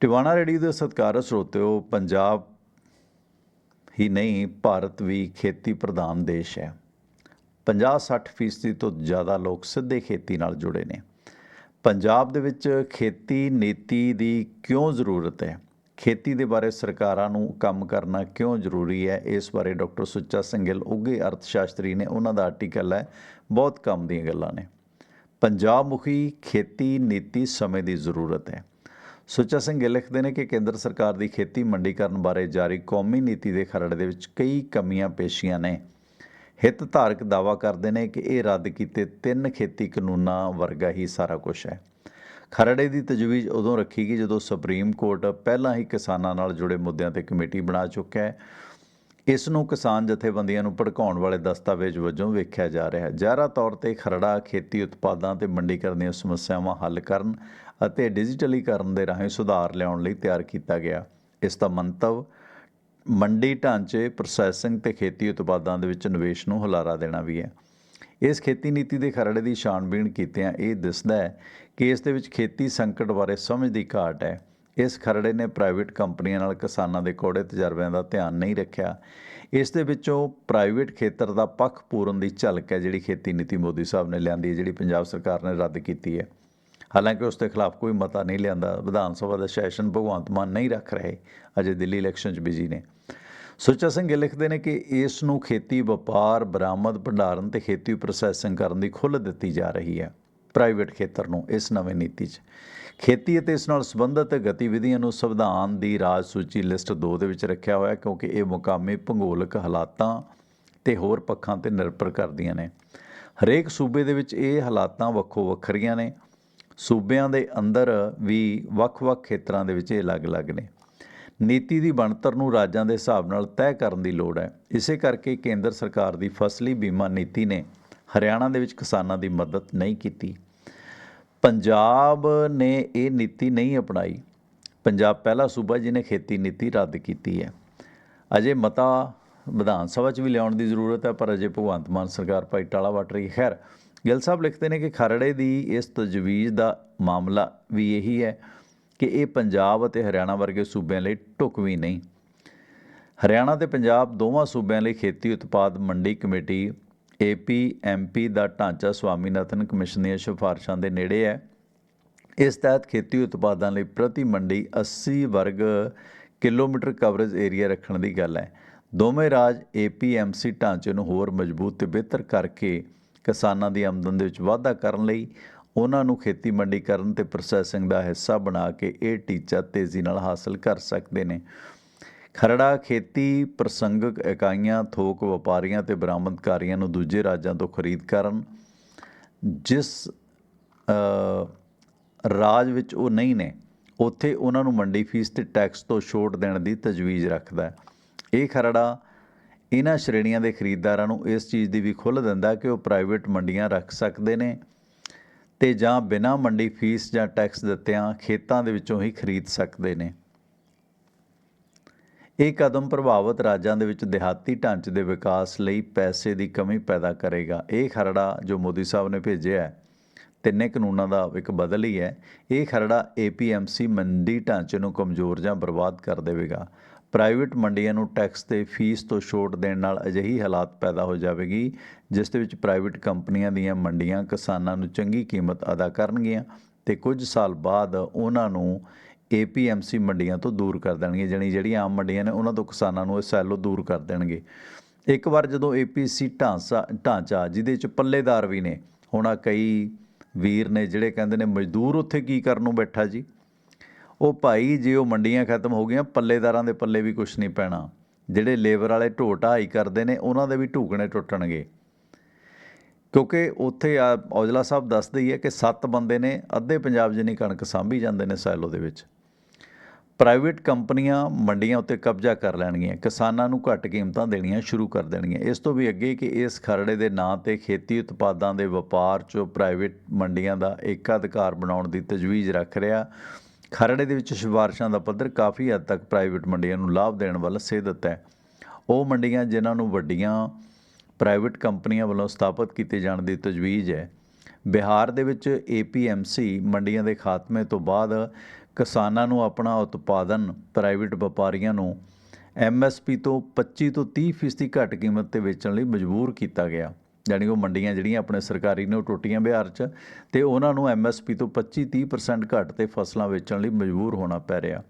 Tiwana ready ਦੇ ਸਤਿਕਾਰ ਸਰੋਤਿਓ, ਪੰਜਾਬ ਹੀ ਨਹੀਂ, ਭਾਰਤ ਵੀ ਖੇਤੀ ਪ੍ਰਧਾਨ ਦੇਸ਼ ਹੈ। 50-60 ਫੀਸਦੀ ਤੋਂ ਜ਼ਿਆਦਾ ਲੋਕ ਸਿੱਧੇ ਖੇਤੀ ਨਾਲ ਜੁੜੇ ਨੇ। ਪੰਜਾਬ ਦੇ ਵਿੱਚ ਖੇਤੀ ਨੀਤੀ ਦੀ ਕਿਉਂ ਜ਼ਰੂਰਤ ਹੈ? ਖੇਤੀ ਦੇ ਬਾਰੇ ਸਰਕਾਰਾਂ ਨੂੰ ਕੰਮ ਕਰਨਾ ਕਿਉਂ ਜ਼ਰੂਰੀ ਹੈ? ਇਸ ਬਾਰੇ ਡਾਕਟਰ ਸੁੱਚਾ ਸਿੰਘਲ ਉੱਘੇ ਅਰਥ ਸ਼ਾਸਤਰੀ ਨੇ ਉਹਨਾਂ ਦਾ ਆਰਟੀਕਲ ਹੈ, ਬਹੁਤ ਕੰਮ ਦੀਆਂ ਗੱਲਾਂ ਨੇ। ਪੰਜਾਬ ਮੁਖੀ ਖੇਤੀ ਨੀਤੀ ਸਮੇਂ ਦੀ ਜ਼ਰੂਰਤ ਹੈ। ਸੁੱਚਾ ਸਿੰਘ ਗਿੱਲ ਲਿਖਦੇ ਨੇ ਕਿ ਕੇਂਦਰ ਸਰਕਾਰ ਦੀ ਖੇਤੀ ਮੰਡੀਕਰਨ ਬਾਰੇ ਜਾਰੀ ਕੌਮੀ ਨੀਤੀ ਦੇ ਖਰੜੇ ਦੇ ਵਿੱਚ ਕਈ ਕਮੀਆਂ ਪੇਸ਼ੀਆਂ ਨੇ। ਹਿੱਤ ਧਾਰਕ ਦਾਵਾ ਕਰਦੇ ਨੇ ਕਿ ਇਹ ਰੱਦ ਕੀਤੇ ਤਿੰਨ ਖੇਤੀ ਕਾਨੂੰਨਾਂ ਵਰਗਾ ਹੀ ਸਾਰਾ ਕੁਝ ਹੈ। ਖਰੜੇ ਦੀ ਤਜਵੀਜ਼ ਉਦੋਂ ਰੱਖੀ ਗਈ ਜਦੋਂ ਸੁਪਰੀਮ ਕੋਰਟ ਪਹਿਲਾਂ ਹੀ ਕਿਸਾਨਾਂ ਨਾਲ ਜੁੜੇ ਮੁੱਦਿਆਂ ਤੇ ਕਮੇਟੀ ਬਣਾ ਚੁੱਕਿਆ ਹੈ। ਇਸ ਨੂੰ ਕਿਸਾਨ ਜਥੇਬੰਦੀਆਂ ਨੂੰ ਭੜਕਾਉਣ ਵਾਲੇ ਦਸਤਾਵੇਜ਼ ਵਜੋਂ ਵੇਖਿਆ ਜਾ ਰਿਹਾ ਹੈ। ਜ਼ਾਹਰਾ ਤੌਰ ਤੇ ਖਰੜਾ ਖੇਤੀ ਉਤਪਾਦਾਂ ਤੇ ਮੰਡੀਕਰਨ ਦੀਆਂ ਸਮੱਸਿਆਵਾਂ ਹੱਲ ਕਰਨ ਅਤੇ ਡਿਜੀਟਲੀਕਰਨ ਦੇ ਰਾਹੀਂ ਸੁਧਾਰ ਲਿਆਉਣ ਲਈ ਤਿਆਰ ਕੀਤਾ ਗਿਆ। ਇਸ ਦਾ ਮੰਤਵ, ਮੰਡੀ ਢਾਂਚੇ ਪ੍ਰੋਸੈਸਿੰਗ ਤੇ ਖੇਤੀ ਉਤਪਾਦਾਂ ਦੇ ਵਿੱਚ ਨਿਵੇਸ਼ ਨੂੰ ਹੁਲਾਰਾ ਦੇਣਾ ਵੀ ਹੈ। ਇਸ ਖੇਤੀ ਨੀਤੀ ਦੇ ਖਰੜੇ ਦੀ ਛਾਣਬੀਣ ਕੀਤਿਆਂ ਇਹ ਦਿਸਦਾ ਹੈ ਕਿ ਇਸ ਦੇ ਵਿੱਚ ਖੇਤੀ ਸੰਕਟ ਬਾਰੇ ਸਮਝ ਦੀ ਘਾਟ ਹੈ। ਇਸ ਖਰੜੇ ਨੇ ਪ੍ਰਾਈਵੇਟ ਕੰਪਨੀਆਂ ਨਾਲ ਕਿਸਾਨਾਂ ਦੇ ਕੋੜੇ ਤਜਰਬਿਆਂ ਦਾ ਧਿਆਨ ਨਹੀਂ ਰੱਖਿਆ। ਇਸ ਦੇ ਵਿੱਚੋਂ ਪ੍ਰਾਈਵੇਟ ਖੇਤਰ ਦਾ ਪੱਖ ਪੂਰਨ ਦੀ ਝਲਕ ਹੈ ਜਿਹੜੀ ਖੇਤੀ ਨੀਤੀ ਮੋਦੀ ਸਾਹਿਬ ਨੇ ਲਿਆਂਦੀ ਹੈ, ਜਿਹੜੀ ਪੰਜਾਬ ਸਰਕਾਰ ਨੇ ਰੱਦ ਕੀਤੀ ਹੈ। ਹਾਲਾਂਕਿ ਉਸ ਦੇ ਖਿਲਾਫ ਕੋਈ ਮਤਾ ਨਹੀਂ ਲਿਆਂਦਾ, ਵਿਧਾਨ ਸਭਾ ਦਾ ਸੈਸ਼ਨ ਭਗਵੰਤ ਮਾਨ ਨਹੀਂ ਰੱਖ ਰਹੇ, ਅਜੇ ਦਿੱਲੀ ਇਲੈਕਸ਼ਨ 'ਚ ਬਿਜ਼ੀ ਨੇ। ਸੁੱਚਾ ਸਿੰਘ ਲਿਖਦੇ ਨੇ ਕਿ ਇਸ ਨੂੰ ਖੇਤੀ, ਵਪਾਰ, ਬਰਾਮਦ, ਭੰਡਾਰਨ ਤੇ ਖੇਤੀ ਪ੍ਰੋਸੈਸਿੰਗ ਕਰਨ ਦੀ ਖੁੱਲ੍ਹ ਦਿੱਤੀ ਜਾ ਰਹੀ ਹੈ ਪ੍ਰਾਈਵੇਟ ਖੇਤਰ ਨੂੰ ਇਸ ਨਵੇਂ ਨੀਤੀ 'ਚ। ਖੇਤੀ ਅਤੇ ਇਸ ਨਾਲ ਸੰਬੰਧਿਤ ਗਤੀਵਿਧੀਆਂ ਨੂੰ ਸੰਵਿਧਾਨ ਦੀ ਰਾਜ ਸੂਚੀ ਲਿਸਟ 2 ਦੇ ਵਿੱਚ ਰੱਖਿਆ ਹੋਇਆ, ਕਿਉਂਕਿ ਇਹ ਮੁਕਾਮੀ ਭੂਗੋਲਿਕ ਹਾਲਾਤਾਂ ਤੇ ਹੋਰ ਪੱਖਾਂ ਤੇ ਨਿਰਭਰ ਕਰਦੀਆਂ ਨੇ। ਹਰੇਕ ਸੂਬੇ ਦੇ ਵਿੱਚ ਇਹ ਹਾਲਾਤਾਂ ਵੱਖੋ ਵੱਖਰੀਆਂ ਨੇ। ਸੂਬਿਆਂ ਦੇ ਅੰਦਰ ਵੀ ਵੱਖ-ਵੱਖ ਖੇਤਰਾਂ ਦੇ ਵਿੱਚ ਇਹ ਅਲੱਗ-ਅਲੱਗ ਨੇ। ਨੀਤੀ ਦੀ ਬਣਤਰ ਨੂੰ ਰਾਜਾਂ ਦੇ ਹਿਸਾਬ ਨਾਲ ਤੈਅ ਕਰਨ ਦੀ ਲੋੜ ਹੈ। ਇਸੇ ਕਰਕੇ ਕੇਂਦਰ ਸਰਕਾਰ ਦੀ ਫਸਲੀ ਬੀਮਾ ਨੀਤੀ ਨੇ ਹਰਿਆਣਾ ਦੇ ਵਿੱਚ ਕਿਸਾਨਾਂ ਦੀ ਮਦਦ ਨਹੀਂ ਕੀਤੀ। ਪੰਜਾਬ ਨੇ ਇਹ ਨੀਤੀ ਨਹੀਂ ਅਪਣਾਈ। ਪੰਜਾਬ ਪਹਿਲਾ ਸੂਬਾ ਜਿਹਨੇ ਖੇਤੀ ਨੀਤੀ ਰੱਦ ਕੀਤੀ ਹੈ। ਅਜੇ ਮਤਾ ਵਿਧਾਨ ਸਭਾ 'ਚ ਵੀ ਲਿਆਉਣ ਦੀ ਜ਼ਰੂਰਤ ਹੈ, ਪਰ ਅਜੇ ਭਗਵੰਤ ਮਾਨ ਸਰਕਾਰ ਭਾਈ ਟਾਲਾ ਵੱਟ ਰਹੀ ਹੈ। ਖੈਰ ਗਿੱਲ ਸਾਹਿਬ ਲਿਖਦੇ ਨੇ ਕਿ ਖਰੜੇ ਦੀ ਇਸ ਤਜਵੀਜ਼ ਦਾ ਮਾਮਲਾ ਵੀ ਇਹੀ ਹੈ ਕਿ ਇਹ ਪੰਜਾਬ ਅਤੇ ਹਰਿਆਣਾ ਵਰਗੇ ਸੂਬਿਆਂ ਲਈ ਢੁਕਵੀਂ ਨਹੀਂ। ਹਰਿਆਣਾ ਤੇ ਪੰਜਾਬ ਦੋਵਾਂ ਸੂਬਿਆਂ ਲਈ ਖੇਤੀ ਉਤਪਾਦ ਮੰਡੀ ਕਮੇਟੀ ਏਪੀਐਮਪੀ ਦਾ ਢਾਂਚਾ ਸਵਾਮੀਨਾਥਨ ਕਮਿਸ਼ਨ ਦੀਆਂ ਸਿਫਾਰਸ਼ਾਂ ਦੇ ਨੇੜੇ ਹੈ। ਇਸ ਤਹਿਤ ਖੇਤੀ ਉਤਪਾਦਾਂ ਲਈ ਪ੍ਰਤੀ ਮੰਡੀ 80 ਵਰਗ ਕਿਲੋਮੀਟਰ ਕਵਰੇਜ ਏਰੀਆ ਰੱਖਣ ਦੀ ਗੱਲ ਹੈ। ਦੋਵੇਂ ਰਾਜ ਏਪੀਐਮਸੀ ਢਾਂਚੇ ਨੂੰ ਹੋਰ ਮਜ਼ਬੂਤ ਤੇ ਬਿਹਤਰ ਕਰਕੇ ਕਿਸਾਨਾਂ ਦੀ ਆਮਦਨ ਦੇ ਵਿੱਚ ਵਾਧਾ ਕਰਨ ਲਈ ਉਹਨਾਂ ਨੂੰ ਖੇਤੀ ਮੰਡੀ ਕਰਨ ਤੇ ਪ੍ਰੋਸੈਸਿੰਗ ਦਾ ਹਿੱਸਾ ਬਣਾ ਕੇ ਇਹ ਟੀਚਾ ਤੇਜ਼ੀ ਨਾਲ ਹਾਸਲ ਕਰ ਸਕਦੇ ਨੇ। ਖਰੜਾ ਖੇਤੀ ਪ੍ਰਸੰਗਕ ਇਕਾਈਆਂ, ਥੋਕ ਵਪਾਰੀਆਂ ਤੇ ਬਰਾਮਦਕਾਰੀਆਂ ਨੂੰ ਦੂਜੇ ਰਾਜਾਂ ਤੋਂ ਖਰੀਦ ਕਰਨ, ਜਿਸ ਰਾਜ ਵਿੱਚ ਉਹ ਨਹੀਂ ਨੇ, ਉੱਥੇ ਉਹਨਾਂ ਨੂੰ ਮੰਡੀ ਫੀਸ ਤੇ ਟੈਕਸ ਤੋਂ ਛੋਟ ਦੇਣ ਦੀ ਤਜਵੀਜ਼ ਰੱਖਦਾ ਹੈ। ਇਹ ਖਰੜਾ ਇਹਨਾਂ ਸ਼੍ਰੇਣੀਆਂ ਦੇ ਖਰੀਦਦਾਰਾਂ ਨੂੰ ਇਸ ਚੀਜ਼ ਦੀ ਵੀ ਖੁੱਲ੍ਹ ਦਿੰਦਾ ਕਿ ਉਹ ਪ੍ਰਾਈਵੇਟ ਮੰਡੀਆਂ ਰੱਖ ਸਕਦੇ ਨੇ ਤੇ ਜਾਂ ਬਿਨਾਂ ਮੰਡੀ ਫੀਸ ਜਾਂ ਟੈਕਸ ਦਿੱਤਿਆਂ ਖੇਤਾਂ ਦੇ ਵਿੱਚੋਂ ਹੀ ਖਰੀਦ ਸਕਦੇ ਨੇ। ਇਹ ਕਦਮ ਪ੍ਰਭਾਵਿਤ ਰਾਜਾਂ ਦੇ ਵਿੱਚ ਦਿਹਾਤੀ ਢਾਂਚੇ ਦੇ ਵਿਕਾਸ ਲਈ ਪੈਸੇ ਦੀ ਕਮੀ ਪੈਦਾ ਕਰੇਗਾ। ਇਹ ਖਰੜਾ ਜੋ ਮੋਦੀ ਸਾਹਿਬ ਨੇ ਭੇਜਿਆ ਹੈ, ਤਿੰਨੇ ਕਾਨੂੰਨਾਂ ਦਾ ਇੱਕ ਬਦਲ ਹੀ ਹੈ, ਇਹ ਖਰੜਾ ਏਪੀਐਮਸੀ ਮੰਡੀ ਢਾਂਚੇ ਨੂੰ ਕਮਜ਼ੋਰ ਜਾਂ ਬਰਬਾਦ ਕਰ ਦੇਵੇਗਾ। ਪ੍ਰਾਈਵੇਟ ਮੰਡੀਆਂ ਨੂੰ ਟੈਕਸ ਤੇ ਫੀਸ ਤੋਂ ਛੋਟ ਦੇਣ ਨਾਲ ਅਜਿਹੀ ਹਾਲਾਤ ਪੈਦਾ ਹੋ ਜਾਵੇਗੀ, ਜਿਸ ਦੇ ਵਿੱਚ ਪ੍ਰਾਈਵੇਟ ਕੰਪਨੀਆਂ ਦੀਆਂ ਮੰਡੀਆਂ ਕਿਸਾਨਾਂ ਨੂੰ ਚੰਗੀ ਕੀਮਤ ਅਦਾ ਕਰਨਗੀਆਂ ਤੇ ਕੁਝ ਸਾਲ ਬਾਅਦ ਉਹਨਾਂ ਨੂੰ ਏਪੀਐਮਸੀ ਮੰਡੀਆਂ ਤੋਂ ਦੂਰ ਕਰ ਦੇਣਗੇ ਜਾਣੀ ਜਿਹੜੀਆਂ ਆਮ ਮੰਡੀਆਂ ਨੇ ਉਹਨਾਂ ਤੋਂ ਕਿਸਾਨਾਂ ਨੂੰ ਇਹ ਸੈਲੋ ਦੂਰ ਕਰ ਦੇਣਗੇ। ਇੱਕ ਵਾਰ ਜਦੋਂ ਏਪੀਸੀ ਢਾਂਚਾ ਢਾਂਚਾ ਜਿਹਦੇ ਚ ਪੱਲੇਦਾਰ ਵੀ ਨੇ, ਹੁਣ ਆਹ ਕਈ ਵੀਰ ਨੇ ਜਿਹੜੇ ਕਹਿੰਦੇ ਨੇ, ਮਜ਼ਦੂਰ ਉੱਥੇ ਕੀ ਕਰਨ ਨੂੰ ਬੈਠਾ ਜੀ? ਉਹ ਭਾਈ, ਜੇ ਉਹ ਮੰਡੀਆਂ ਖਤਮ ਹੋ ਗਈਆਂ, ਪੱਲੇਦਾਰਾਂ ਦੇ ਪੱਲੇ ਵੀ ਕੁਝ ਨਹੀਂ ਪੈਣਾ। ਜਿਹੜੇ ਲੇਬਰ ਵਾਲੇ ਢੋ ਢਾਈ ਕਰਦੇ ਨੇ, ਉਹਨਾਂ ਦੇ ਵੀ ਢੂਕਣੇ ਟੁੱਟਣਗੇ। ਕਿਉਂਕਿ ਉੱਥੇ ਆ, ਔਜਲਾ ਸਾਹਿਬ ਦੱਸਦੇ ਹੀ ਹੈ ਕਿ ਸੱਤ ਬੰਦੇ ਨੇ, ਅੱਧੇ ਪੰਜਾਬ ਜਿੰਨੀ ਕਣਕ ਸਾਂਭੀ ਜਾਂਦੇ ਨੇ ਸੈਲੋ ਦੇ ਵਿੱਚ। ਪ੍ਰਾਈਵੇਟ ਕੰਪਨੀਆਂ ਮੰਡੀਆਂ ਉੱਤੇ ਕਬਜ਼ਾ ਕਰ ਲੈਣਗੀਆਂ, ਕਿਸਾਨਾਂ ਨੂੰ ਘੱਟ ਕੀਮਤਾਂ ਦੇਣੀਆਂ ਸ਼ੁਰੂ ਕਰ ਦੇਣਗੀਆਂ। ਇਸ ਤੋਂ ਵੀ ਅੱਗੇ ਕਿ ਇਸ ਖਰੜੇ ਦੇ ਨਾਂ ਤੇ ਖੇਤੀ ਉਤਪਾਦਾਂ ਦੇ ਵਪਾਰ 'ਚ ਪ੍ਰਾਈਵੇਟ ਮੰਡੀਆਂ ਦਾ ਏਕਾਧਿਕਾਰ ਬਣਾਉਣ ਦੀ ਤਜਵੀਜ਼ ਰੱਖ ਰਿਹਾ। ਖਰੜੇ ਦੇ ਵਿੱਚ ਸਿਫਾਰਸ਼ਾਂ ਦਾ ਪੱਧਰ ਕਾਫੀ ਹੱਦ ਤੱਕ ਪ੍ਰਾਈਵੇਟ ਮੰਡੀਆਂ ਨੂੰ ਲਾਭ ਦੇਣ ਵੱਲ ਸੇਧਤ ਹੈ। ਉਹ ਮੰਡੀਆਂ ਜਿਨ੍ਹਾਂ ਨੂੰ ਵੱਡੀਆਂ ਪ੍ਰਾਈਵੇਟ ਕੰਪਨੀਆਂ ਵੱਲੋਂ ਸਥਾਪਿਤ ਕੀਤੇ ਜਾਣ ਦੀ ਤਜਵੀਜ਼ ਹੈ। ਬਿਹਾਰ ਦੇ ਵਿੱਚ ਏਪੀਐਮਸੀ ਮੰਡੀਆਂ ਦੇ ਖਾਤਮੇ ਤੋਂ ਬਾਅਦ ਕਿਸਾਨਾਂ ਨੂੰ ਆਪਣਾ ਉਤਪਾਦਨ ਪ੍ਰਾਈਵੇਟ ਵਪਾਰੀਆਂ ਨੂੰ ਐਮਐਸਪੀ ਤੋਂ 25 ਤੋਂ 30% ਫੀਸਦੀ ਘੱਟ ਕੀਮਤ ਤੇ ਵੇਚਣ ਲਈ ਮਜਬੂਰ ਕੀਤਾ ਗਿਆ। ਯਾਨੀ ਉਹ ਮੰਡੀਆਂ ਜਿਹੜੀਆਂ ਆਪਣੇ ਸਰਕਾਰੀ ਨੇ ਉਹ ਟੁੱਟੀਆਂ ਬਿਹਾਰ 'ਚ, ਤੇ ਉਹਨਾਂ ਨੂੰ ਐਮਐਸਪੀ ਤੋਂ 25-30% ਘੱਟ ਤੇ ਫਸਲਾਂ ਵੇਚਣ ਲਈ ਮਜਬੂਰ ਹੋਣਾ ਪੈ ਰਿਹਾ।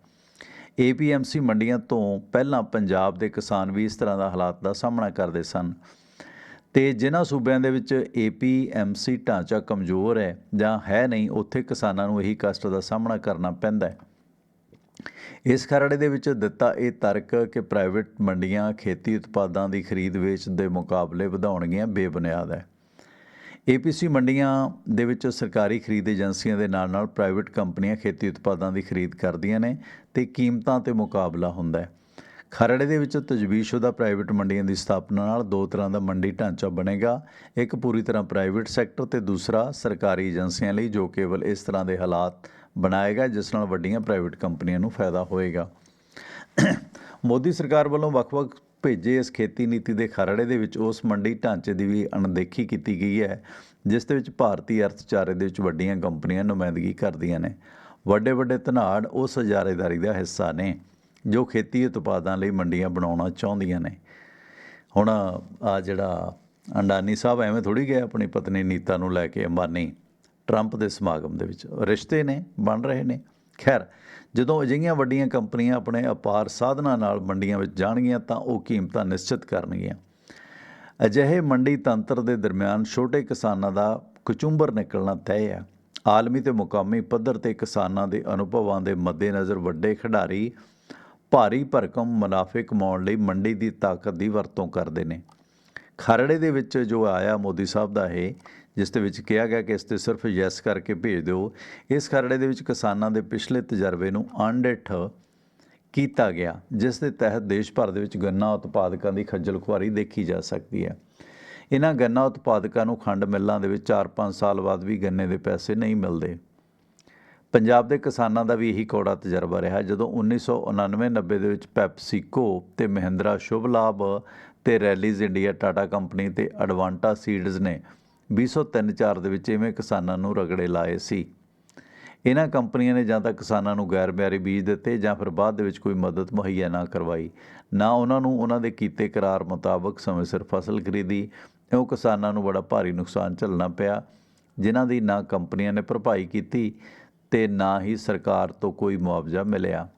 ਏਪੀਐਮਸੀ ਮੰਡੀਆਂ ਤੋਂ ਪਹਿਲਾਂ ਪੰਜਾਬ ਦੇ ਕਿਸਾਨ ਵੀ ਇਸ ਤਰ੍ਹਾਂ ਦਾ ਹਾਲਾਤ ਦਾ ਸਾਹਮਣਾ ਕਰਦੇ ਸਨ। ਤੇ ਜਿਨ੍ਹਾਂ ਸੂਬਿਆਂ ਦੇ ਵਿੱਚ ਏਪੀਐਮਸੀ ਢਾਂਚਾ ਕਮਜ਼ੋਰ ਹੈ ਜਾਂ ਹੈ ਨਹੀਂ, ਉੱਥੇ ਕਿਸਾਨਾਂ ਨੂੰ ਇਹੀ ਕਸ਼ਟ ਦਾ ਸਾਹਮਣਾ ਕਰਨਾ ਪੈਂਦਾ ਹੈ। ਇਸ ਖਰੜੇ ਦੇ ਵਿੱਚ ਦਿੱਤਾ ਇਹ ਤਰਕ ਕਿ ਪ੍ਰਾਈਵੇਟ ਮੰਡੀਆਂ, ਖੇਤੀ ਉਤਪਾਦਾਂ ਦੀ ਖਰੀਦ ਵੇਚ ਦੇ ਮੁਕਾਬਲੇ ਵਧਾਉਣਗੀਆਂ ਬੇਬੁਨਿਆਦ ਹੈ। ਏਪੀਸੀ ਮੰਡੀਆਂ ਦੇ ਵਿੱਚ ਸਰਕਾਰੀ ਖਰੀਦ ਏਜੰਸੀਆਂ ਦੇ ਨਾਲ-ਨਾਲ ਪ੍ਰਾਈਵੇਟ ਕੰਪਨੀਆਂ ਖੇਤੀ ਉਤਪਾਦਾਂ ਦੀ ਖਰੀਦ ਕਰਦੀਆਂ ਨੇ ਤੇ ਕੀਮਤਾਂ ਤੇ ਮੁਕਾਬਲਾ ਹੁੰਦਾ ਹੈ। ਖਰੜੇ ਦੇ ਵਿੱਚ ਤਜਵੀਜ਼ਸ਼ੁਦਾ ਪ੍ਰਾਈਵੇਟ ਮੰਡੀਆਂ ਦੀ ਸਥਾਪਨਾ ਨਾਲ ਦੋ ਤਰ੍ਹਾਂ ਦਾ ਮੰਡੀ ਢਾਂਚਾ ਬਣੇਗਾ। ਇੱਕ ਪੂਰੀ ਤਰ੍ਹਾਂ ਪ੍ਰਾਈਵੇਟ ਸੈਕਟਰ ਤੇ ਦੂਸਰਾ ਸਰਕਾਰੀ ਏਜੰਸੀਆਂ ਲਈ, ਜੋ ਕੇਵਲ ਇਸ ਤਰ੍ਹਾਂ ਦੇ ਹਾਲਾਤ ਬਣਾਏਗਾ, ਜਿਸ ਨਾਲ ਵੱਡੀਆਂ ਪ੍ਰਾਈਵੇਟ ਕੰਪਨੀਆਂ ਨੂੰ ਫਾਇਦਾ ਹੋਏਗਾ। ਮੋਦੀ ਸਰਕਾਰ ਵੱਲੋਂ ਵੱਖ-ਵੱਖ ਭੇਜੇ ਇਸ ਖੇਤੀ ਨੀਤੀ ਦੇ ਖਰੜੇ ਦੇ ਵਿੱਚ ਉਸ ਮੰਡੀ ਢਾਂਚੇ ਦੀ ਵੀ ਅਣਦੇਖੀ ਕੀਤੀ ਗਈ ਹੈ, ਜਿਸ ਦੇ ਵਿੱਚ ਭਾਰਤੀ ਅਰਥਚਾਰੇ ਦੇ ਵਿੱਚ ਵੱਡੀਆਂ ਕੰਪਨੀਆਂ ਨੁਮਾਇੰਦਗੀ ਕਰਦੀਆਂ ਨੇ। ਵੱਡੇ ਵੱਡੇ ਧਨਾੜ ਉਸ ਹਜ਼ਾਰੇਦਾਰੀ ਦਾ ਹਿੱਸਾ ਨੇ। ਜੋ ਖੇਤੀ ਉਤਪਾਦਾਂ ਲਈ ਮੰਡੀਆਂ ਬਣਾਉਣਾ ਚਾਹੁੰਦੀਆਂ ਨੇ। ਹੁਣ ਆ ਜਿਹੜਾ ਅੰਡਾਨੀ ਸਾਹਿਬ ਐਵੇਂ ਥੋੜੀ ਗਏ ਆਪਣੀ ਪਤਨੀ ਨੀਤਾ ਨੂੰ ਲੈ ਕੇ ਅੰਬਾਨੀ, ਟਰੰਪ ਦੇ ਸਮਾਗਮ ਦੇ ਵਿੱਚ। ਰਿਸ਼ਤੇ ਨੇ, ਬਣ ਰਹੇ ਨੇ। ਖੈਰ, ਜਦੋਂ ਅਜਿਹੀਆਂ ਵੱਡੀਆਂ ਕੰਪਨੀਆਂ ਆਪਣੇ ਅਪਾਰ ਸਾਧਨਾਂ ਨਾਲ ਮੰਡੀਆਂ ਵਿੱਚ ਜਾਣਗੀਆਂ ਤਾਂ ਉਹ ਕੀਮਤਾਂ ਨਿਸ਼ਚਿਤ ਕਰਨਗੀਆਂ। ਅਜਿਹੇ ਮੰਡੀ ਤੰਤਰ ਦੇ ਦਰਮਿਆਨ ਛੋਟੇ ਕਿਸਾਨਾਂ ਦਾ ਕਚੁੰਬਰ ਨਿਕਲਣਾ ਤੈਅ ਹੈ ਆਲਮੀ ਤੇ ਮੁਕਾਮੀ ਪੱਧਰ ਤੇ ਕਿਸਾਨਾਂ ਦੇ ਅਨੁਭਵਾਂ ਦੇ ਮੱਦੇਨਜ਼ਰ ਵੱਡੇ ਖਿਡਾਰੀ ਭਾਰੀ ਭਰਕਮ ਮੁਨਾਫੇ ਕਮਾਉਣ ਲਈ ਮੰਡੀ ਦੀ ਤਾਕਤ ਦੀ ਵਰਤੋਂ ਕਰਦੇ ਨੇ। ਖਰੜੇ ਦੇ ਵਿੱਚ ਜੋ ਆਇਆ ਮੋਦੀ ਸਾਹਿਬ ਦਾ ਇਹ, ਜਿਸ ਦੇ ਵਿੱਚ ਕਿਹਾ ਗਿਆ ਕਿ ਇਸ ਤੇ ਸਿਰਫ ਯੈਸ ਕਰਕੇ ਭੇਜ ਦਿਓ, ਇਸ ਖਰੜੇ ਦੇ ਵਿੱਚ ਕਿਸਾਨਾਂ ਦੇ ਪਿਛਲੇ ਤਜਰਬੇ ਨੂੰ ਅਣਡਿੱਠ ਕੀਤਾ ਗਿਆ, ਜਿਸ ਦੇ ਤਹਿਤ ਦੇਸ਼ ਭਰ ਦੇ ਵਿੱਚ ਗੰਨਾ ਉਤਪਾਦਕਾਂ ਦੀ ਖੱਜਲ ਖੁਆਰੀ ਦੇਖੀ ਜਾ ਸਕਦੀ ਹੈ। ਇਹਨਾਂ ਗੰਨਾ ਉਤਪਾਦਕਾਂ ਨੂੰ ਖੰਡ ਮਿੱਲਾਂ ਦੇ ਵਿੱਚ 4-5 ਸਾਲ ਬਾਅਦ ਵੀ ਗੰਨੇ ਦੇ ਪੈਸੇ ਨਹੀਂ ਮਿਲਦੇ। ਪੰਜਾਬ ਦੇ ਕਿਸਾਨਾਂ ਦਾ ਵੀ ਇਹੀ ਕੌੜਾ ਤਜਰਬਾ ਰਿਹਾ। ਜਦੋਂ 1999-90 ਦੇ ਵਿੱਚ ਪੈਪਸੀਕੋ ਤੇ ਮਹਿੰਦਰਾ ਸ਼ੁਭ ਲਾਭ ਤੇ ਰੈਲੀਜ਼ ਇੰਡੀਆ ਟਾਟਾ ਕੰਪਨੀ ਤੇ ਐਡਵਾਂਟਾ ਸੀਡਜ਼ ਨੇ 2003-4 ਦੇ ਵਿੱਚ ਇਵੇਂ ਕਿਸਾਨਾਂ ਨੂੰ ਰਗੜੇ ਲਾਏ ਸੀ। ਇਹਨਾਂ ਕੰਪਨੀਆਂ ਨੇ ਜਾਂ ਤਾਂ ਕਿਸਾਨਾਂ ਨੂੰ ਗੈਰ ਮਿਆਰੀ ਬੀਜ ਦਿੱਤੇ ਜਾਂ ਫਿਰ ਬਾਅਦ ਦੇ ਵਿੱਚ ਕੋਈ ਮਦਦ ਮੁਹੱਈਆ ਨਾ ਕਰਵਾਈ। ਨਾ ਉਹਨਾਂ ਨੂੰ ਉਹਨਾਂ ਦੇ ਕੀਤੇ ਕਰਾਰ ਮੁਤਾਬਕ ਸਮੇਂ ਸਿਰ ਫਸਲ ਖਰੀਦੀ। ਉਹ ਕਿਸਾਨਾਂ ਨੂੰ ਬੜਾ ਭਾਰੀ ਨੁਕਸਾਨ ਝੱਲਣਾ ਪਿਆ। ਜਿਨ੍ਹਾਂ ਦੀ ਨਾ ਕੰਪਨੀਆਂ ਨੇ ਭਰਪਾਈ ਕੀਤੀ ਤੇ ਨਾ ਹੀ ਸਰਕਾਰ ਤੋਂ ਕੋਈ ਮੁਆਵਜ਼ਾ ਮਿਲਿਆ।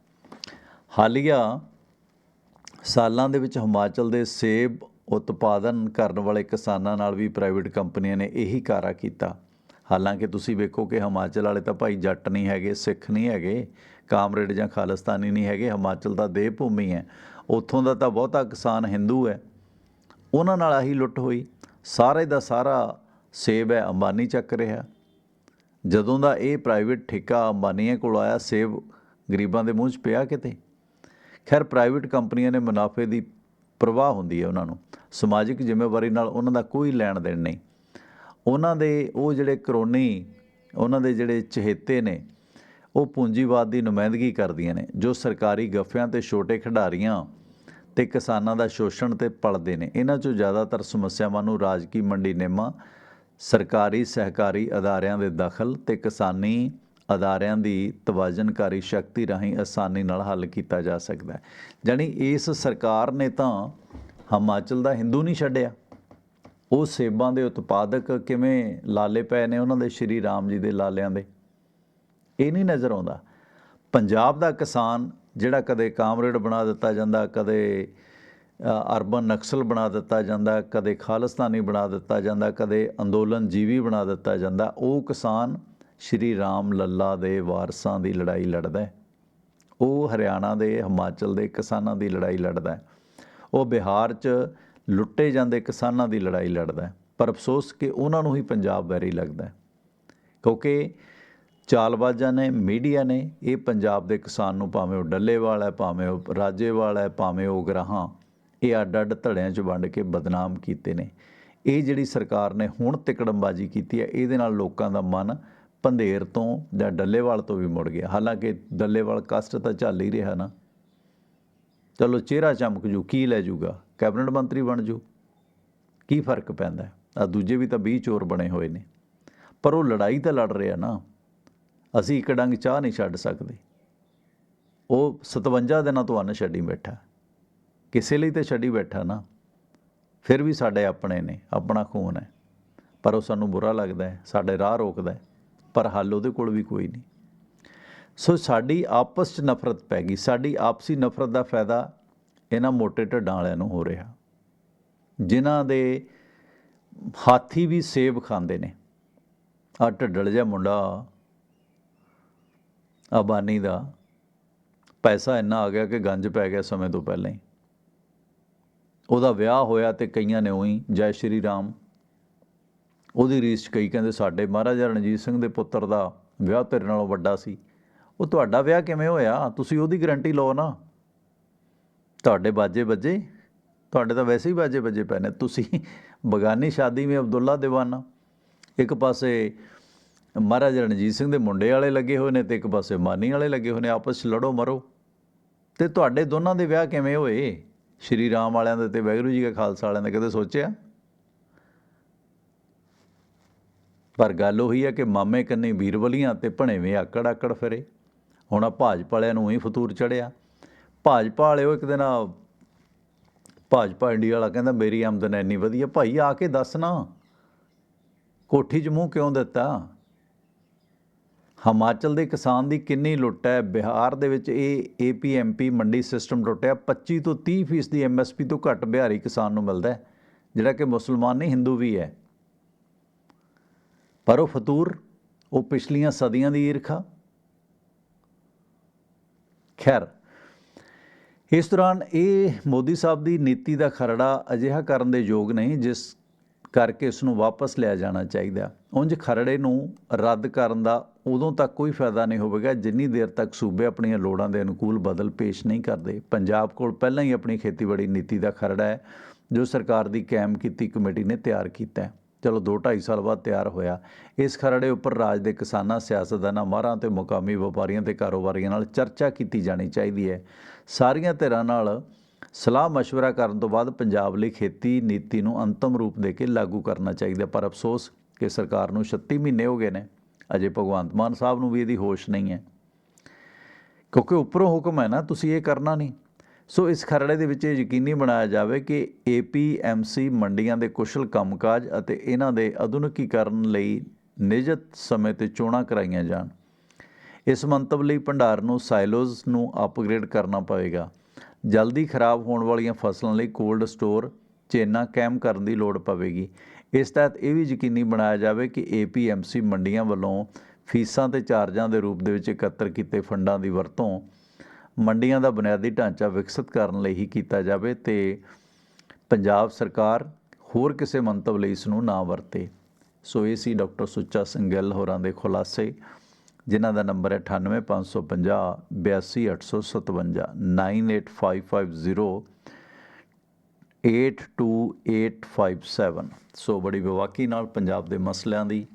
ਹਾਲੀਆ ਸਾਲਾਂ ਦੇ ਵਿੱਚ ਹਿਮਾਚਲ ਦੇ ਸੇਬ ਉਤਪਾਦਨ ਕਰਨ ਵਾਲੇ ਕਿਸਾਨਾਂ ਨਾਲ ਵੀ ਪ੍ਰਾਈਵੇਟ ਕੰਪਨੀਆਂ ਨੇ ਇਹੀ ਕਾਰਾ ਕੀਤਾ। ਹਾਲਾਂਕਿ ਤੁਸੀਂ ਵੇਖੋ ਕਿ ਹਿਮਾਚਲ ਵਾਲੇ ਤਾਂ ਭਾਈ ਜੱਟ ਨਹੀਂ ਹੈਗੇ, ਸਿੱਖ ਨਹੀਂ ਹੈਗੇ, ਕਾਮਰੇਡ ਜਾਂ ਖਾਲਿਸਤਾਨੀ ਨਹੀਂ ਹੈਗੇ, ਹਿਮਾਚਲ ਦਾ ਦੇਹ ਭੂਮੀ ਹੈ। ਉੱਥੋਂ ਦਾ ਤਾਂ ਬਹੁਤਾ ਕਿਸਾਨ ਹਿੰਦੂ ਹੈ। ਉਹਨਾਂ ਨਾਲ ਆਹੀ ਲੁੱਟ ਹੋਈ। ਸਾਰੇ ਦਾ ਸਾਰਾ ਸੇਬ ਹੈ, ਅੰਬਾਨੀ ਚੱਕ ਰਿਹਾ। ਜਦੋਂ ਦਾ ਇਹ ਪ੍ਰਾਈਵੇਟ ਠੇਕਾ ਅੰਬਾਨੀਆਂ ਕੋਲ ਆਇਆ, ਸੇਬ ਗਰੀਬਾਂ ਦੇ ਮੂੰਹ 'ਚ ਪਿਆ ਕਿਤੇ? ਖੈਰ ਪ੍ਰਾਈਵੇਟ ਕੰਪਨੀਆਂ ਨੇ ਮੁਨਾਫੇ ਦੀ ਪ੍ਰਵਾਹ ਹੁੰਦੀ ਹੈ ਉਹਨਾਂ ਨੂੰ। ਸਮਾਜਿਕ ਜ਼ਿੰਮੇਵਾਰੀ ਨਾਲ ਉਹਨਾਂ ਦਾ ਕੋਈ ਲੈਣ ਦੇਣ ਨਹੀਂ। ਉਹਨਾਂ ਦੇ ਉਹ ਜਿਹੜੇ ਕਰੋਨੀ, ਉਹਨਾਂ ਦੇ ਜਿਹੜੇ ਚਹੇਤੇ ਨੇ, ਉਹ ਪੂੰਜੀਵਾਦ ਦੀ ਨੁਮਾਇੰਦਗੀ ਕਰਦੀਆਂ ਨੇ, ਜੋ ਸਰਕਾਰੀ ਗੱਫਿਆਂ ਤੇ ਛੋਟੇ ਖਿਡਾਰੀਆਂ ਤੇ ਕਿਸਾਨਾਂ ਦਾ ਸ਼ੋਸ਼ਣ ਤੇ ਪਲਦੇ ਨੇ। ਇਹਨਾਂ 'ਚੋਂ ਜ਼ਿਆਦਾਤਰ ਸਮੱਸਿਆਵਾਂ ਨੂੰ ਰਾਜਕੀ ਮੰਡੀ ਨੇਮਾ ਸਰਕਾਰੀ ਸਹਿਕਾਰੀ ਅਦਾਰਿਆਂ ਦੇ ਦਖਲ ਤੇ ਕਿਸਾਨੀ ਅਦਾਰਿਆਂ ਦੀ ਤਵਾਜ਼ਨਕਾਰੀ ਸ਼ਕਤੀ ਰਾਹੀਂ ਆਸਾਨੀ ਨਾਲ ਹੱਲ ਕੀਤਾ ਜਾ ਸਕਦਾ ਹੈ। ਜਾਣੀ ਇਸ ਸਰਕਾਰ ਨੇ ਤਾਂ ਹਿਮਾਚਲ ਦਾ ਹਿੰਦੂ ਨਹੀਂ ਛੱਡਿਆ। ਉਹ ਸੇਬਾਂ ਦੇ ਉਤਪਾਦਕ ਕਿਵੇਂ ਲਾਲੇ ਪਏ ਨੇ ਉਹਨਾਂ ਦੇ, ਸ਼੍ਰੀ ਰਾਮ ਜੀ ਦੇ ਲਾਲਿਆਂ ਦੇ? ਇਹ ਨਹੀਂ ਨਜ਼ਰ ਆਉਂਦਾ। ਪੰਜਾਬ ਦਾ ਕਿਸਾਨ ਜਿਹੜਾ ਕਦੇ ਕਾਮਰੇਡ ਬਣਾ ਦਿੱਤਾ ਜਾਂਦਾ, ਕਦੇ ਅਰਬਨ ਨਕਸਲ ਬਣਾ ਦਿੱਤਾ ਜਾਂਦਾ, ਕਦੇ ਖਾਲਿਸਤਾਨੀ ਬਣਾ ਦਿੱਤਾ ਜਾਂਦਾ, ਕਦੇ ਅੰਦੋਲਨ ਜੀਵੀ ਬਣਾ ਦਿੱਤਾ ਜਾਂਦਾ। ਉਹ ਕਿਸਾਨ ਸ਼੍ਰੀ ਰਾਮ ਲੱਲਾ ਦੇ ਵਾਰਸਾਂ ਦੀ ਲੜਾਈ ਲੜਦਾ ਉਹ ਹਰਿਆਣਾ ਦੇ, ਹਿਮਾਚਲ ਦੇ ਕਿਸਾਨਾਂ ਦੀ ਲੜਾਈ ਲੜਦਾ ਉਹ ਬਿਹਾਰ 'ਚ ਲੁੱਟੇ ਜਾਂਦੇ ਕਿਸਾਨਾਂ ਦੀ ਲੜਾਈ ਲੜਦਾ ਪਰ ਅਫਸੋਸ ਕਿ ਉਹਨਾਂ ਨੂੰ ਹੀ ਪੰਜਾਬ ਵੈਰੀ ਲੱਗਦਾ ਕਿਉਂਕਿ ਚਾਲਬਾਜ਼ਾਂ ਨੇ, ਮੀਡੀਆ ਨੇ ਇਹ ਪੰਜਾਬ ਦੇ ਕਿਸਾਨ ਨੂੰ ਭਾਵੇਂ ਉਹ ਡੱਲੇਵਾਲ ਹੈ, ਭਾਵੇਂ ਉਹ ਰਾਜੇਵਾਲ ਹੈ, ਭਾਵੇਂ ਉਹ ਗਰਾਹਾਂ ਇਹ ਅੱਡ ਅੱਡ ਧੜਿਆਂ 'ਚ ਵੰਡ ਕੇ ਬਦਨਾਮ ਕੀਤੇ ਨੇ। ਇਹ ਜਿਹੜੀ ਸਰਕਾਰ ਨੇ ਹੁਣ ਤਿਕੜਮਬਾਜ਼ੀ ਕੀਤੀ ਹੈ, ਇਹਦੇ ਨਾਲ ਲੋਕਾਂ ਦਾ ਮਨ ਪੰਧੇਰ ਤੋਂ ਜਾਂ ਡੱਲੇਵਾਲ ਤੋਂ ਵੀ ਮੁੜ ਗਿਆ। ਹਾਲਾਂਕਿ ਡੱਲੇਵਾਲ ਕਸ਼ਟ ਤਾਂ ਝੱਲ ਹੀ ਰਿਹਾ ਨਾ। ਚਲੋ ਚਿਹਰਾ ਚਮਕ ਜੂ, ਕੀ ਲੈ ਜੂਗਾ? ਕੈਬਨਿਟ ਮੰਤਰੀ ਬਣ ਜੂ। ਕੀ ਫ਼ਰਕ ਪੈਂਦਾ? ਆ ਦੂਜੇ ਵੀ ਤਾਂ 20 ਚੋਰ ਬਣੇ ਹੋਏ ਨੇ। ਪਰ ਉਹ ਲੜਾਈ ਤਾਂ ਲੜ ਰਿਹਾ ਨਾ। ਅਸੀਂ ਇੱਕ ਡੰਗ ਚਾਹ ਨਹੀਂ ਛੱਡ ਸਕਦੇ। ਉਹ 57 ਦਿਨਾਂ ਤੋਂ ਅੰਨ ਛੱਡੀ ਬੈਠਾ। ਕਿਸੇ ਲਈ ਤੇ ਛੱਡੀ ਬੈਠਾ ਨਾ, ਫਿਰ ਵੀ ਸਾਡੇ ਆਪਣੇ ਨੇ, ਆਪਣਾ ਖੂਨ ਹੈ। ਪਰ ਉਹ ਸਾਨੂੰ ਬੁਰਾ ਲੱਗਦਾ ਹੈ, ਸਾਡੇ ਰਾਹ ਰੋਕਦਾ ਹੈ, ਪਰ ਹੱਲ ਉਹਦੇ ਕੋਲ ਵੀ ਕੋਈ ਨਹੀਂ। ਸੋ ਸਾਡੀ ਆਪਸ 'ਚ ਨਫ਼ਰਤ ਪੈ ਗਈ, ਸਾਡੀ ਆਪਸੀ ਨਫ਼ਰਤ ਦਾ ਫਾਇਦਾ ਇਹਨਾਂ ਮੋਟੇ ਢੱਡਾਂ ਵਾਲਿਆਂ ਨੂੰ ਹੋ ਰਿਹਾ। ਜਿਨ੍ਹਾਂ ਦੇ ਹਾਥੀ ਵੀ ਸੇਬ ਖਾਂਦੇ ਨੇ। ਆ ਢੱਡਲ ਜਿਹਾ ਮੁੰਡਾ ਅਬਾਨੀ ਦਾ, ਪੈਸਾ ਇੰਨਾ ਆ ਗਿਆ ਕਿ ਗੰਜ ਪੈ ਗਿਆ ਸਮੇਂ ਤੋਂ ਪਹਿਲਾਂ ਹੀ। ਉਹਦਾ ਵਿਆਹ ਹੋਇਆ ਤੇ ਕਈਆਂ ਨੇ ਉਹੀ, ਜੈ ਸ਼੍ਰੀ ਰਾਮ। ਉਹਦੀ ਰੀਸ 'ਚ ਕਈ ਕਹਿੰਦੇ ਸਾਡੇ ਮਹਾਰਾਜਾ ਰਣਜੀਤ ਸਿੰਘ ਦੇ ਪੁੱਤਰ ਦਾ ਵਿਆਹ ਤੇਰੇ ਨਾਲੋਂ ਵੱਡਾ ਸੀ। ਉਹ ਤੁਹਾਡਾ ਵਿਆਹ ਕਿਵੇਂ ਹੋਇਆ? ਤੁਸੀਂ ਉਹਦੀ ਗਾਰੰਟੀ ਲਓ ਨਾ। ਤੁਹਾਡੇ ਬਾਜੇ ਵੱਜੇ। ਤੁਹਾਡੇ ਤਾਂ ਵੈਸੇ ਹੀ ਬਾਜੇ ਵੱਜੇ ਪਏ ਨੇ। ਤੁਸੀਂ ਬਗਾਨੀ ਸ਼ਾਦੀ ਵਿੱਚ ਅਬਦੁੱਲਾ ਦੀਵਾਨਾ। ਇੱਕ ਪਾਸੇ ਮਹਾਰਾਜਾ ਰਣਜੀਤ ਸਿੰਘ ਦੇ ਮੁੰਡੇ ਵਾਲੇ ਲੱਗੇ ਹੋਏ ਨੇ ਤੇ ਇੱਕ ਪਾਸੇ ਮਾਨੀ ਵਾਲੇ ਲੱਗੇ ਹੋਏ ਨੇ। ਆਪਸ 'ਚ ਲੜੋ ਮਰੋ। ਤੇ ਤੁਹਾਡੇ ਦੋਨਾਂ ਦੇ ਵਿਆਹ ਕਿਵੇਂ ਹੋਏ? ਸ਼੍ਰੀ ਰਾਮ ਵਾਲਿਆਂ ਦੇ ਤੇ ਵਾਹਿਗੁਰੂ ਜੀ ਕਾ ਖਾਲਸਾ ਵਾਲਿਆਂ ਦਾ ਕਦੇ ਸੋਚਿਆ? ਪਰ ਗੱਲ ਉਹੀ ਹੈ ਕਿ ਮਾਮੇ ਕੰਨੇ ਵੀਰਵਲੀਆਂ ਤੇ ਭਣੇਵੇਂ ਆਕੜ ਆਕੜ ਫਿਰੇ। ਹੁਣ ਆ ਭਾਜਪਾ ਵਾਲਿਆਂ ਨੂੰ ਹੀ ਫਤੂਰ ਚੜਿਆ। ਭਾਜਪਾ ਵਾਲਿਓ ਇੱਕ ਦਿਨ ਆ ਭਾਜਪਾ ਇੰਡੀਆ ਵਾਲਾ ਕਹਿੰਦਾ, ਮੇਰੀ ਆਮਦਨ ਇੰਨੀ ਵਧੀਆ, ਭਾਈ ਆ ਕੇ ਦੱਸ ਨਾ। ਕੋਠੀ 'ਚ ਮੂੰਹ ਕਿਉਂ ਦਿੱਤਾ? ਹਿਮਾਚਲ ਦੇ ਕਿਸਾਨ ਦੀ ਕਿੰਨੀ ਲੁੱਟ ਹੈ? ਬਿਹਾਰ ਦੇ ਵਿੱਚ ਇਹ ਏਪੀਐਮਪੀ ਮੰਡੀ ਸਿਸਟਮ ਟੁੱਟਿਆ 25 ਤੋਂ 30% ਫੀਸ ਦੀ ਐਮਐਸਪੀ ਤੋਂ ਘੱਟ ਬਿਹਾਰੀ ਕਿਸਾਨ ਨੂੰ ਮਿਲਦਾ ਹੈ, ਜਿਹੜਾ ਕਿ ਮੁਸਲਮਾਨ ਨਹੀਂ, ਹਿੰਦੂ ਵੀ ਹੈ। ਪਰ ਉਹ ਫਤੂਰ, ਉਹ ਪਿਛਲੀਆਂ ਸਦੀਆਂ ਦੀ ਈਰਖਾ। ਖੈਰ, ਇਸ ਦੌਰਾਨ ਇਹ ਮੋਦੀ ਸਾਹਿਬ ਦੀ ਨੀਤੀ ਦਾ ਖਰੜਾ ਅਜਿਹਾ ਕਰਨ ਦੇ ਯੋਗ ਨਹੀਂ, ਜਿਸ ਕਰਕੇ ਇਸ ਨੂੰ ਵਾਪਸ ਲਿਆ ਜਾਣਾ ਚਾਹੀਦਾ। ਉਂਝ ਖਰੜੇ ਨੂੰ ਰੱਦ ਕਰਨ ਦਾ ਉਦੋਂ ਤੱਕ ਕੋਈ ਫਾਇਦਾ ਨਹੀਂ ਹੋਵੇਗਾ, ਜਿੰਨੀ ਦੇਰ ਤੱਕ ਸੂਬੇ ਆਪਣੀਆਂ ਲੋੜਾਂ ਦੇ ਅਨੁਕੂਲ ਬਦਲ ਪੇਸ਼ ਨਹੀਂ ਕਰਦੇ। ਪੰਜਾਬ ਕੋਲ ਪਹਿਲਾਂ ਹੀ ਆਪਣੀ ਖੇਤੀਬਾੜੀ ਨੀਤੀ ਦਾ ਖਰੜਾ ਹੈ, ਜੋ ਸਰਕਾਰ ਦੀ ਕਾਇਮ ਕੀਤੀ ਕਮੇਟੀ ਨੇ ਤਿਆਰ ਕੀਤਾ ਹੈ। ਚਲੋ 2.5 ਸਾਲ ਬਾਅਦ ਤਿਆਰ ਹੋਇਆ। ਇਸ ਖਰੜੇ ਉੱਪਰ ਰਾਜ ਦੇ ਕਿਸਾਨਾਂ, ਸਿਆਸਤਦਾਨਾਂ, ਮਾਹਰਾਂ ਤੇ ਮੁਕਾਮੀ ਵਪਾਰੀਆਂ ਤੇ ਕਾਰੋਬਾਰੀਆਂ ਨਾਲ ਚਰਚਾ ਕੀਤੀ ਜਾਣੀ ਚਾਹੀਦੀ ਹੈ। ਸਾਰੀਆਂ ਧਿਰਾਂ ਨਾਲ ਸਲਾਹ مشورہ ਕਰਨ ਤੋਂ ਬਾਅਦ ਪੰਜਾਬ ਲਈ ਖੇਤੀ ਨੀਤੀ ਨੂੰ ਅੰਤਮ ਰੂਪ ਦੇ ਕੇ ਲਾਗੂ ਕਰਨਾ ਚਾਹੀਦਾ ਪਰ ਅਫਸੋਸ ਕਿ ਸਰਕਾਰ ਨੂੰ 36 ਮਹੀਨੇ ਹੋ ਗਏ ਨੇ ਅਜੇ ਭਗਵੰਤ ਮਾਨ ਸਾਹਿਬ ਨੂੰ ਵੀ ਇਹਦੀ ਹੋਸ਼ ਨਹੀਂ ਹੈ ਕਿਉਂਕਿ ਉੱਪਰੋਂ ਹੁਕਮ ਹੈ ਨਾ ਤੁਸੀਂ ਇਹ ਕਰਨਾ ਨਹੀਂ ਸੋ ਇਸ ਖਰੜੇ ਦੇ ਵਿੱਚ ਇਹ ਯਕੀਨੀ ਬਣਾਇਆ ਜਾਵੇ ਕਿ ਏਪੀਐਮਸੀ ਮੰਡੀਆਂ ਦੇ ਕੁਸ਼ਲ ਕੰਮਕਾਜ ਅਤੇ ਇਹਨਾਂ ਦੇ ਆਧੁਨਿਕੀਕਰਨ ਲਈ ਨਿਯਤ ਸਮੇਂ ਤੇ ਚੋਣਾਂ ਕਰਾਈਆਂ ਜਾਣ ਇਸ ਮੰਤਵ ਲਈ ਭੰਡਾਰ ਨੂੰ ਸਾਈਲੋਜ਼ ਨੂੰ ਅਪਗ੍ਰੇਡ ਕਰਨਾ ਪਵੇਗਾ ਜਲਦੀ ਖਰਾਬ ਹੋਣ ਵਾਲੀਆਂ ਫਸਲਾਂ ਲਈ ਕੋਲਡ ਸਟੋਰ ਚੇਨਾ ਕਾਇਮ ਕਰਨ ਦੀ ਲੋੜ ਪਵੇਗੀ। ਇਸ ਤਹਿਤ ਇਹ ਵੀ ਯਕੀਨੀ ਬਣਾਇਆ ਜਾਵੇ ਕਿ ਏਪੀਐਮਸੀ ਮੰਡੀਆਂ ਵੱਲੋਂ ਫੀਸਾਂ ਤੇ ਚਾਰਜਾਂ ਦੇ ਰੂਪ ਦੇ ਵਿੱਚ ਇਕੱਤਰ ਕੀਤੇ ਫੰਡਾਂ ਦੀ ਵਰਤੋਂ ਮੰਡੀਆਂ ਦਾ ਬੁਨਿਆਦੀ ਢਾਂਚਾ ਵਿਕਸਿਤ ਕਰਨ ਲਈ ਹੀ ਕੀਤਾ ਜਾਵੇ ਤੇ ਪੰਜਾਬ ਸਰਕਾਰ ਹੋਰ ਕਿਸੇ ਮੰਤਵ ਲਈ ਇਸ ਨੂੰ ਨਾ ਵਰਤੇ। ਸੋ, ਇਹ ਸੀ ਡਾਕਟਰ ਸੁੱਚਾ ਸਿੰਘ ਗਿੱਲ ਹੋਰਾਂ ਦੇ ਖੁਲਾਸੇ। ਜਿਨ੍ਹਾਂ ਦਾ ਨੰਬਰ ਹੈ 98550 82857 98550 82857 ਸੋ ਬੜੀ ਵਿਵਾਕੀ ਨਾਲ ਪੰਜਾਬ ਦੇ ਮਸਲਿਆਂ ਦੀ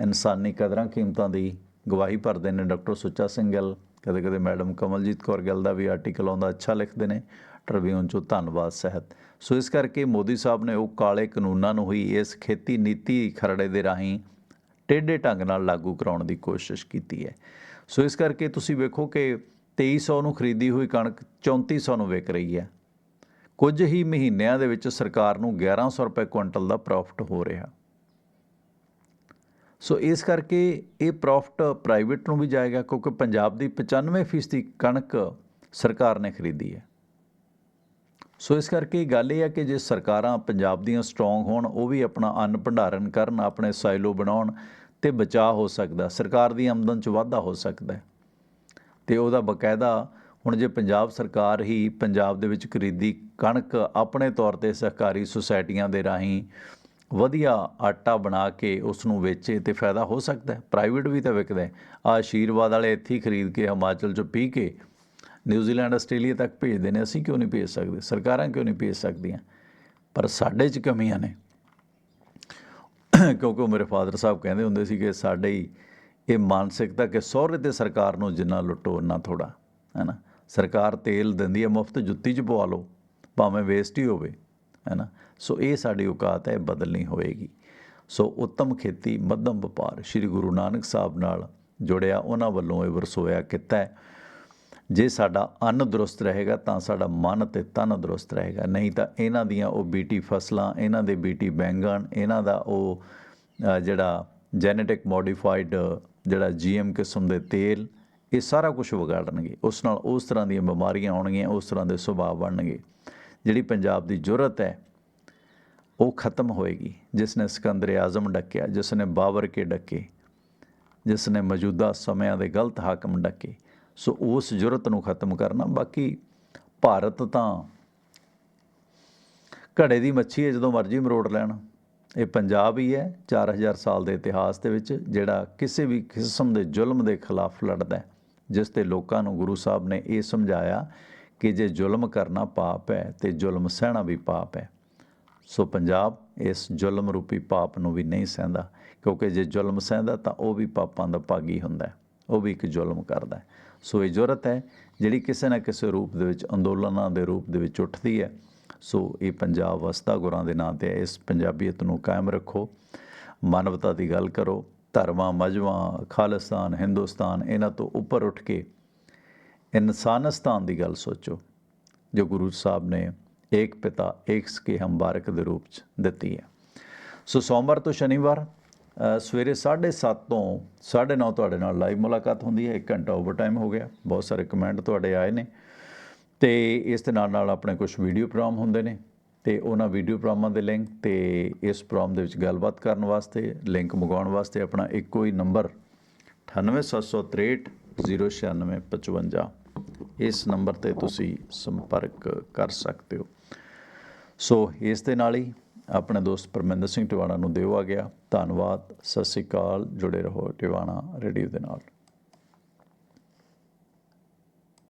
ਇਨਸਾਨੀ ਕਦਰਾਂ ਕੀਮਤਾਂ ਦੀ ਗਵਾਹੀ ਭਰਦੇ ਨੇ ਡਾਕਟਰ ਸੁੱਚਾ ਸਿੰਘ ਗਿੱਲ ਕਦੇ ਕਦੇ ਮੈਡਮ ਕਮਲਜੀਤ ਕੌਰ ਗਿੱਲ ਦਾ ਵੀ ਆਰਟੀਕਲ ਆਉਂਦਾ ਅੱਛਾ ਲਿਖਦੇ ਨੇ ਟ੍ਰਿਬਿਊਨ ਚੋਂ ਧੰਨਵਾਦ ਸਹਿਤ ਸੋ ਇਸ ਕਰਕੇ ਮੋਦੀ ਸਾਹਿਬ ਨੇ ਉਹ ਕਾਲੇ ਕਾਨੂੰਨਾਂ ਨੂੰ ਹੀ ਇਸ ਖੇਤੀ ਨੀਤੀ ਖਰੜੇ ਦੇ ਰਾਹੀਂ ਟੇਢੇ ਢੰਗ ਨਾਲ ਲਾਗੂ ਕਰਾਉਣ ਦੀ ਕੋਸ਼ਿਸ਼ ਕੀਤੀ ਹੈ। ਸੋ ਇਸ ਕਰਕੇ ਤੁਸੀਂ ਵੇਖੋ ਕਿ 2300 ਨੂੰ ਖਰੀਦੀ ਹੋਈ ਕਣਕ 3400 ਨੂੰ ਵਿਕ ਰਹੀ ਹੈ। ਕੁਝ ਹੀ ਮਹੀਨਿਆਂ ਦੇ ਵਿੱਚ ਸਰਕਾਰ ਨੂੰ 1100 ਰੁਪਏ ਕੁਇੰਟਲ ਦਾ ਪ੍ਰੋਫਿਟ ਹੋ ਰਿਹਾ। ਸੋ ਇਸ ਕਰਕੇ ਇਹ ਪ੍ਰੋਫਿਟ ਪ੍ਰਾਈਵੇਟ ਨੂੰ ਵੀ ਜਾਏਗਾ ਕਿਉਂਕਿ ਪੰਜਾਬ ਦੀ 95% ਕਣਕ ਸਰਕਾਰ ਨੇ ਖਰੀਦੀ ਹੈ। ਸੋ ਇਸ ਕਰਕੇ ਗੱਲ ਇਹ ਹੈ ਕਿ ਜੇ ਸਰਕਾਰਾਂ ਪੰਜਾਬ ਦੀਆਂ ਸਟਰੋਂਗ ਹੋਣ, ਉਹ ਵੀ ਆਪਣਾ ਅੰਨ ਭੰਡਾਰਨ ਕਰਨ, ਆਪਣੇ ਸਾਇਲੋ ਬਣਾਉਣ ਤੇ ਬਚਾਅ ਹੋ ਸਕਦਾ, ਸਰਕਾਰ ਦੀ ਆਮਦਨ 'ਚ ਵਾਧਾ ਹੋ ਸਕਦਾ ਹੈ। ਤੇ ਉਹਦਾ ਬਕਾਇਦਾ ਹੁਣ ਜੇ ਪੰਜਾਬ ਸਰਕਾਰ ਹੀ ਪੰਜਾਬ ਦੇ ਵਿੱਚ ਖਰੀਦੀ ਕਣਕ ਆਪਣੇ ਤੌਰ ਤੇ ਸਹਿਕਾਰੀ ਸੁਸਾਇਟੀਆਂ ਦੇ ਰਾਹੀਂ ਵਧੀਆ ਆਟਾ ਬਣਾ ਕੇ ਉਸ ਨੂੰ ਵੇਚੇ ਤੇ ਫਾਇਦਾ ਹੋ ਸਕਦਾ ਹੈ। ਪ੍ਰਾਈਵੇਟ ਵੀ ਤਾਂ ਵਿਕਦਾ ਹੈ। ਆਸ਼ੀਰਵਾਦ ਵਾਲੇ ਇੱਥੇ ਖਰੀਦ ਕੇ ਹਿਮਾਚਲ ਚੋਂ ਪੀ ਕੇ ਨਿਊਜ਼ੀਲੈਂਡ ਆਸਟ੍ਰੇਲੀਆ ਤੱਕ ਭੇਜਦੇ ਨੇ। ਅਸੀਂ ਕਿਉਂ ਨਹੀਂ ਭੇਜ ਸਕਦੇ? ਸਰਕਾਰਾਂ ਕਿਉਂ ਨਹੀਂ ਭੇਜ ਸਕਦੀਆਂ? ਪਰ ਸਾਡੇ 'ਚ ਕਮੀਆਂ ਨੇ। ਕਿਉਂਕਿ ਉਹ ਮੇਰੇ ਫਾਦਰ ਸਾਹਿਬ ਕਹਿੰਦੇ ਹੁੰਦੇ ਸੀ ਕਿ ਸਾਡੇ ਹੀ ਇਹ ਮਾਨਸਿਕਤਾ ਕਿ ਸਹੁਰੇ ਤੇ ਸਰਕਾਰ ਨੂੰ ਜਿੰਨਾ ਲੁੱਟੋ ਉਨਾ ਥੋੜਾ ਹੈਨਾ ਸਰਕਾਰ ਤੇਲ ਦਿੰਦੀ ਹੈ, ਮੁਫਤ ਜੁੱਤੀ 'ਚ ਪਵਾ ਲਓ, ਭਾਵੇਂ ਵੇਸਟ ਹੀ ਹੋਵੇ ਹੈਨਾ ਸੋ ਇਹ ਸਾਡੀ ਔਕਾਤ ਹੈ ਬਦਲਣੀ ਹੋਏਗੀ। ਸੋ ਉੱਤਮ ਖੇਤੀ, ਮੱਧਮ ਵਪਾਰ, ਸ੍ਰੀ ਗੁਰੂ ਨਾਨਕ ਸਾਹਿਬ ਨਾਲ ਜੁੜਿਆ, ਉਹਨਾਂ ਵੱਲੋਂ ਇਹ ਵਰਸੋਇਆ ਕੀਤਾ ਹੈ। ਜੇ ਸਾਡਾ ਅੰਨ ਦਰੁਸਤ ਰਹੇਗਾ ਤਾਂ ਸਾਡਾ ਮਨ ਤੇ ਤਨ ਦਰੁਸਤ ਰਹੇਗਾ। ਨਹੀਂ ਤਾਂ ਇਹਨਾਂ ਦੀਆਂ ਉਹ ਬੀਟੀ ਫਸਲਾਂ, ਇਹਨਾਂ ਦੇ ਬੀਟੀ ਬੈਂਗਣ, ਇਹਨਾਂ ਦਾ ਉਹ ਜਿਹੜਾ ਜੈਨੇਟਿਕ ਮੋਡੀਫਾਈਡ ਜਿਹੜਾ ਜੀਐਮ ਕਿਸਮ ਦੇ ਤੇਲ, ਇਹ ਸਾਰਾ ਕੁਝ ਵਿਗਾੜਨਗੇ। ਉਸ ਨਾਲ ਉਸ ਤਰ੍ਹਾਂ ਦੀਆਂ ਬਿਮਾਰੀਆਂ ਆਉਣਗੀਆਂ, ਉਸ ਤਰ੍ਹਾਂ ਦੇ ਸੁਭਾਅ ਬਣਨਗੇ। ਜਿਹੜੀ ਪੰਜਾਬ ਦੀ ਜ਼ਰੂਰਤ ਹੈ, ਉਹ ਖਤਮ ਹੋਏਗੀ। ਜਿਸ ਨੇ ਸਿਕੰਦਰ ਆਜ਼ਮ ਡੱਕਿਆ ਜਿਸ ਨੇ ਬਾਬਰ ਕੇ ਡੱਕੇ ਜਿਸ ਨੇ ਮੌਜੂਦਾ ਸਮਿਆਂ ਦੇ ਗਲਤ ਹਾਕਮ ਡੱਕੇ ਸੋ ਉਸ ਜੁਰਤ ਨੂੰ ਖਤਮ ਕਰਨਾ। ਬਾਕੀ ਭਾਰਤ ਤਾਂ ਘੜੇ ਦੀ ਮੱਛੀ ਹੈ, ਜਦੋਂ ਮਰਜ਼ੀ ਮਰੋੜ ਲੈਣ। ਇਹ ਪੰਜਾਬ ਹੀ ਹੈ 4000 ਸਾਲ ਦੇ ਇਤਿਹਾਸ ਦੇ ਵਿੱਚ, ਜਿਹੜਾ ਕਿਸੇ ਵੀ ਕਿਸਮ ਦੇ ਜ਼ੁਲਮ ਦੇ ਖਿਲਾਫ ਲੜਦਾ ਜਿਸ ਤੇ ਲੋਕਾਂ ਨੂੰ ਗੁਰੂ ਸਾਹਿਬ ਨੇ ਇਹ ਸਮਝਾਇਆ ਕਿ ਜੇ ਜ਼ੁਲਮ ਕਰਨਾ ਪਾਪ ਹੈ, ਤੇ ਜ਼ੁਲਮ ਸਹਿਣਾ ਵੀ ਪਾਪ ਹੈ। ਸੋ ਪੰਜਾਬ ਇਸ ਜ਼ੁਲਮ ਰੂਪੀ ਪਾਪ ਨੂੰ ਵੀ ਨਹੀਂ ਸਹਿੰਦਾ, ਕਿਉਂਕਿ ਜੇ ਜ਼ੁਲਮ ਸਹਿੰਦਾ, ਤਾਂ ਉਹ ਵੀ ਪਾਪਾਂ ਦਾ ਭਾਗੀ ਹੁੰਦਾ ਹੈ। ਉਹ ਵੀ ਇੱਕ ਜ਼ੁਲਮ ਕਰਦਾ ਸੋ ਇਹ ਜ਼ਰੂਰਤ ਹੈ, ਜਿਹੜੀ ਕਿਸੇ ਨਾ ਕਿਸੇ ਰੂਪ ਦੇ ਵਿੱਚ, ਅੰਦੋਲਨਾਂ ਦੇ ਰੂਪ ਦੇ ਵਿੱਚ ਉੱਠਦੀ ਹੈ। ਸੋ ਇਹ ਪੰਜਾਬ ਵਸਤਾ ਗੁਰਾਂ ਦੇ ਨਾਂ ਤੇ ਇਸ ਪੰਜਾਬੀਅਤ ਨੂੰ ਕਾਇਮ ਰੱਖੋ। ਮਾਨਵਤਾ ਦੀ ਗੱਲ ਕਰੋ। ਧਰਮਾਂ, ਮਜਵਾਂ ਖਾਲਿਸਤਾਨ ਹਿੰਦੁਸਤਾਨ, ਇਹਨਾਂ ਤੋਂ ਉੱਪਰ ਉੱਠ ਕੇ ਇਨਸਾਨਸਤਾਨ ਦੀ ਗੱਲ ਸੋਚੋ। ਜੋ ਗੁਰੂ ਸਾਹਿਬ ਨੇ ਏਕ ਪਿਤਾ ਏਕ ਸਕੇ ਹਮ ਬਾਰਕ ਦੇ ਰੂਪ ਚ ਦਿੱਤੀ ਹੈ। ਸੋ ਸੋਮਵਾਰ ਤੋਂ ਸ਼ਨੀਵਾਰ ਸਵੇਰੇ 7:30 ਤੋਂ 9:30 ਤੁਹਾਡੇ ਨਾਲ ਲਾਈਵ ਮੁਲਾਕਾਤ ਹੁੰਦੀ ਹੈ 1 ਘੰਟਾ ਓਵਰਟਾਈਮ ਹੋ ਗਿਆ। ਬਹੁਤ ਸਾਰੇ ਕਮੈਂਟ ਤੁਹਾਡੇ ਆਏ ਨੇ। ਤੇ ਇਸ ਦੇ ਨਾਲ ਨਾਲ ਆਪਣੇ ਕੁਝ ਵੀਡੀਓ ਪ੍ਰੋਗਰਾਮ ਹੁੰਦੇ ਨੇ। ਤੇ ਉਹਨਾਂ ਵੀਡੀਓ ਪ੍ਰੋਗਰਾਮਾਂ ਦੇ ਲਿੰਕ ਤੇ ਇਸ ਪ੍ਰੋਗਰਾਮ ਦੇ ਵਿੱਚ ਗੱਲਬਾਤ ਕਰਨ ਵਾਸਤੇ ਲਿੰਕ ਮੰਗਵਾਉਣ ਵਾਸਤੇ ਆਪਣਾ ਇੱਕੋ ਹੀ ਨੰਬਰ 9876309655 ਇਸ ਨੰਬਰ ਤੇ ਤੁਸੀਂ ਸੰਪਰਕ ਕਰ ਸਕਦੇ ਹੋ। ਸੋ ਇਸ ਦੇ ਨਾਲ ਹੀ ਆਪਣੇ ਦੋਸਤ ਪਰਮਿੰਦਰ ਸਿੰਘ ਟਿਵਾਣਾ ਨੂੰ ਦਿਓ ਆ ਗਿਆ। ਧੰਨਵਾਦ। ਸਤਿ ਸ੍ਰੀ ਅਕਾਲ। ਜੁੜੇ ਰਹੋ ਟਿਵਾਣਾ ਰੇਡੀਓ ਦੇ ਨਾਲ।